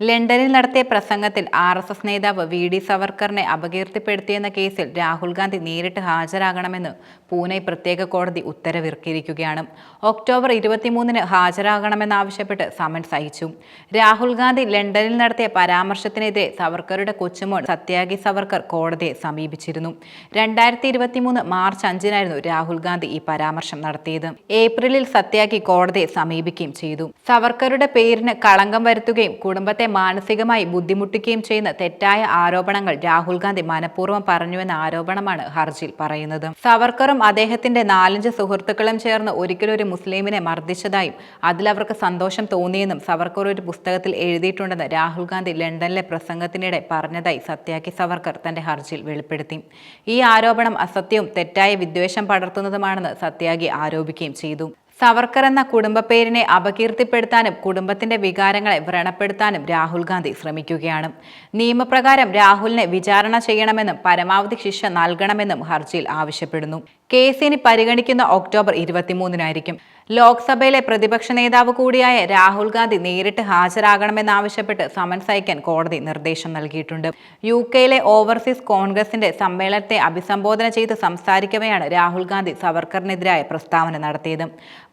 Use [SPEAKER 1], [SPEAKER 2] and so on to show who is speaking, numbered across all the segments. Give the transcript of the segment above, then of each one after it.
[SPEAKER 1] ലണ്ടനിൽ നടത്തിയ പ്രസംഗത്തിൽ ആർ എസ് എസ് നേതാവ് വി ഡി സവർക്കറിനെ അപകീർത്തിപ്പെടുത്തിയെന്ന കേസിൽ രാഹുൽ ഗാന്ധി നേരിട്ട് ഹാജരാകണമെന്ന് പൂനെ പ്രത്യേക കോടതി ഉത്തരവിറക്കിയിരിക്കുകയാണ്. ഒക്ടോബർ ഇരുപത്തിമൂന്നിന് ഹാജരാകണമെന്നാവശ്യപ്പെട്ട് സമൻസ് അയച്ചു രാഹുൽ ഗാന്ധി ലണ്ടനിൽ നടത്തിയ പരാമർശത്തിനെതിരെ സവർക്കറുടെ കൊച്ചുമോൾ സത്യാഗി സവർക്കർ കോടതിയെ സമീപിച്ചിരുന്നു. രണ്ടായിരത്തി ഇരുപത്തിമൂന്ന് മാർച്ച് അഞ്ചിനായിരുന്നു രാഹുൽ ഗാന്ധി ഈ പരാമർശം നടത്തിയത്. ഏപ്രിലിൽ സത്യാഗി കോടതിയെ സമീപിക്കുകയും ചെയ്തു. സവർക്കറുടെ പേരിന് കളങ്കം വരുത്തുകയും കുടുംബത്തെ മാനസികമായി ബുദ്ധിമുട്ടിക്കുകയും ചെയ്യുന്ന തെറ്റായ ആരോപണങ്ങൾ രാഹുൽ ഗാന്ധി മനഃപൂർവം പറഞ്ഞുവെന്ന ആരോപണമാണ് ഹർജിയിൽ പറയുന്നത്. സവർക്കറും അദ്ദേഹത്തിന്റെ നാലഞ്ച് സുഹൃത്തുക്കളും ചേർന്ന് ഒരിക്കലും ഒരു മുസ്ലിമിനെ മർദ്ദിച്ചതായും അതിലവർക്ക് സന്തോഷം തോന്നിയെന്നും സവർക്കർ ഒരു പുസ്തകത്തിൽ എഴുതിയിട്ടുണ്ടെന്ന് രാഹുൽ ഗാന്ധി ലണ്ടനിലെ പ്രസംഗത്തിനിടെ പറഞ്ഞതായി സത്യാക്കി സവർക്കർ തന്റെ ഹർജിയിൽ വെളിപ്പെടുത്തി. ഈ ആരോപണം അസത്യവും തെറ്റായ വിദ്വേഷം പടർത്തുന്നതുമാണെന്ന് സത്യാഗി ആരോപിക്കുകയും ചെയ്തു. സവർക്കർ എന്ന കുടുംബ പേരിനെ അപകീർത്തിപ്പെടുത്താനും കുടുംബത്തിന്റെ വികാരങ്ങളെ വ്രണപ്പെടുത്താനും രാഹുൽ ഗാന്ധി ശ്രമിക്കുകയാണ്. നിയമപ്രകാരം രാഹുലിനെ വിചാരണ ചെയ്യണമെന്നും പരമാവധി ശിക്ഷ നൽകണമെന്നും ഹർജിയിൽ ആവശ്യപ്പെടുന്നു. കേസ് ഇനി പരിഗണിക്കുന്ന ഒക്ടോബർ ഇരുപത്തിമൂന്നിനായിരിക്കും. ലോക്സഭയിലെ പ്രതിപക്ഷ നേതാവ് കൂടിയായ രാഹുൽ ഗാന്ധി നേരിട്ട് ഹാജരാകണമെന്നാവശ്യപ്പെട്ട് സമൻസ് അയക്കാൻ കോടതി നിർദ്ദേശം നൽകിയിട്ടുണ്ട്. യു കെയിലെ ഓവർസീസ് കോൺഗ്രസിന്റെ സമ്മേളനത്തെ അഭിസംബോധന ചെയ്ത് സംസാരിക്കവെയാണ് രാഹുൽ ഗാന്ധി സവർക്കറിനെതിരായ പ്രസ്താവന നടത്തിയത്.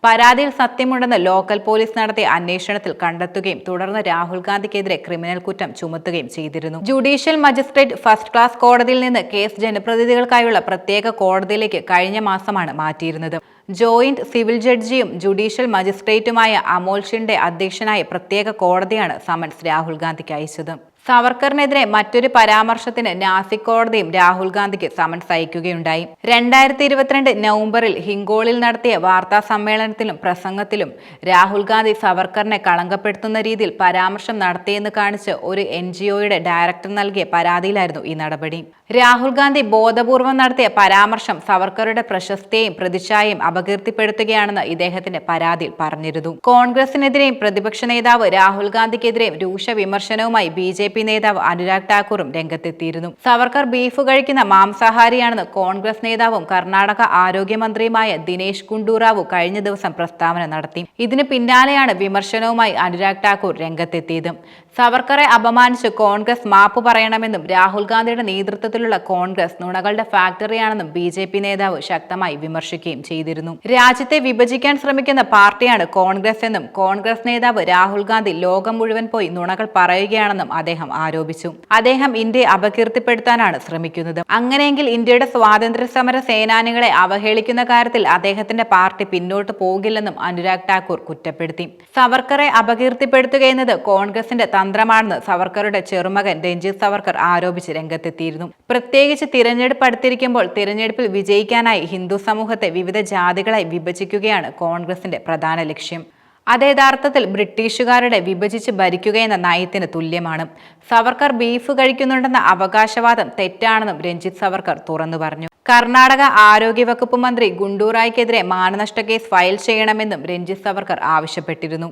[SPEAKER 1] പരാതിയിൽ സത്യമുണ്ടെന്ന് ലോക്കൽ പോലീസ് നടത്തിയ അന്വേഷണത്തിൽ കണ്ടെത്തുകയും തുടർന്ന് രാഹുൽ ഗാന്ധിക്കെതിരെ ക്രിമിനൽ കുറ്റം ചുമത്തുകയും ചെയ്തിരുന്നു. ജുഡീഷ്യൽ മജിസ്ട്രേറ്റ് ഫസ്റ്റ് ക്ലാസ് കോടതിയിൽ നിന്ന് കേസ് ജനപ്രതിനിധികൾക്കായുള്ള പ്രത്യേക കോടതിയിലേക്ക് മാസമാണ് മാറ്റിയിരുന്നത്. ജോയിന്റ് സിവിൽ ജഡ്ജിയും ജുഡീഷ്യൽ മജിസ്ട്രേറ്റുമായ അമോൽ ഷിൻഡെ അധ്യക്ഷനായ പ്രത്യേക കോടതിയാണ് സമൻസ് രാഹുൽ ഗാന്ധിക്ക് അയച്ചത്. സവർക്കറിനെതിരെ മറ്റൊരു പരാമർശത്തിന് നാസിക് കോടതിയും രാഹുൽ ഗാന്ധിക്ക് സമൻസ് അയക്കുകയുണ്ടായി. രണ്ടായിരത്തി ഇരുപത്തിരണ്ട് നവംബറിൽ ഹിംഗോളിൽ നടത്തിയ വാർത്താ സമ്മേളനത്തിലും പ്രസംഗത്തിലും രാഹുൽ ഗാന്ധി സവർക്കറിനെ കളങ്കപ്പെടുത്തുന്ന രീതിയിൽ പരാമർശം നടത്തിയെന്ന് കാണിച്ച് ഒരു എൻ ജി ഒയുടെ ഡയറക്ടർ നൽകിയ പരാതിയിലായിരുന്നു ഈ നടപടി. രാഹുൽ ഗാന്ധി ബോധപൂർവം നടത്തിയ പരാമർശം സവർക്കറുടെ പ്രശസ്തിയെയും പ്രതിച്ഛായയും അപകീർത്തിപ്പെടുത്തുകയാണെന്ന് ഇദ്ദേഹത്തിന്റെ പരാതിയിൽ പറഞ്ഞിരുന്നു. കോൺഗ്രസിനെതിരെയും പ്രതിപക്ഷ നേതാവ് രാഹുൽ ഗാന്ധിക്കെതിരെയും രൂക്ഷ വിമർശനവുമായി ബി ജെ പി നേതാവ് അനുരാഗ് ഠാക്കൂറും രംഗത്തെത്തിയിരുന്നു. സവർക്കർ ബീഫ് കഴിക്കുന്ന മാംസാഹാരിയാണെന്ന് കോൺഗ്രസ് നേതാവും കർണാടക ആരോഗ്യമന്ത്രിയുമായ ദിനേശ് ഗുണ്ടൂറാവു കഴിഞ്ഞ ദിവസം പ്രസ്താവന നടത്തി. ഇതിന് പിന്നാലെയാണ് വിമർശനവുമായി അനുരാഗ് ഠാക്കൂർ രംഗത്തെത്തിയത്. സവർക്കറെ അപമാനിച്ച് കോൺഗ്രസ് മാപ്പ് പറയണമെന്നും രാഹുൽ ഗാന്ധിയുടെ നേതൃത്വത്തിലുള്ള കോൺഗ്രസ് നുണകളുടെ ഫാക്ടറിയാണെന്നും ബി ജെ പി നേതാവ് ശക്തമായി വിമർശിക്കുകയും ചെയ്തിരുന്നു. രാജ്യത്തെ വിഭജിക്കാൻ ശ്രമിക്കുന്ന പാർട്ടിയാണ് കോൺഗ്രസ് എന്നും കോൺഗ്രസ് നേതാവ് രാഹുൽ ഗാന്ധി ലോകം മുഴുവൻ പോയി നുണകൾ പറയുകയാണെന്നും അദ്ദേഹം ആരോപിച്ചു. അദ്ദേഹം ഇന്ത്യയെ അപകീർത്തിപ്പെടുത്താനാണ് ശ്രമിക്കുന്നത്. അങ്ങനെയെങ്കിൽ ഇന്ത്യയുടെ സ്വാതന്ത്ര്യ സമര സേനാനികളെ അവഹേളിക്കുന്ന കാര്യത്തിൽ അദ്ദേഹത്തിന്റെ പാർട്ടി പിന്നോട്ട് പോകില്ലെന്നും അനുരാഗ് ഠാക്കൂർ കുറ്റപ്പെടുത്തി. സവർക്കറെ അപകീർത്തിപ്പെടുത്തുക എന്നത് കോൺഗ്രസിന്റെ തന്ത്രമാണെന്ന് സവർക്കറുടെ ചെറുമകൻ രഞ്ജിത് സവർക്കർ ആരോപിച്ച് രംഗത്തെത്തിയിരുന്നു. പ്രത്യേകിച്ച് തിരഞ്ഞെടുപ്പ് അടുത്തിരിക്കുമ്പോൾ തിരഞ്ഞെടുപ്പിൽ വിജയിക്കാനായി ഹിന്ദു സമൂഹത്തെ വിവിധ ജാതികളായി വിഭജിക്കുകയാണ് കോൺഗ്രസിന്റെ പ്രധാന ലക്ഷ്യം. അത് യഥാർത്ഥത്തിൽ ബ്രിട്ടീഷുകാരുടെ വിഭജിച്ച് ഭരിക്കുകയെന്ന നയത്തിന് തുല്യമാണ്. സവർക്കർ ബീഫ് കഴിക്കുന്നുണ്ടെന്ന അവകാശവാദം തെറ്റാണെന്നും രഞ്ജിത് സവർക്കർ തുറന്നു പറഞ്ഞു. കർണാടക ആരോഗ്യവകുപ്പ് മന്ത്രി ഗുണ്ടൂറായ്ക്കെതിരെ മാനനഷ്ട കേസ് ഫയൽ ചെയ്യണമെന്നും രഞ്ജിത് സവർക്കർ ആവശ്യപ്പെട്ടിരുന്നു.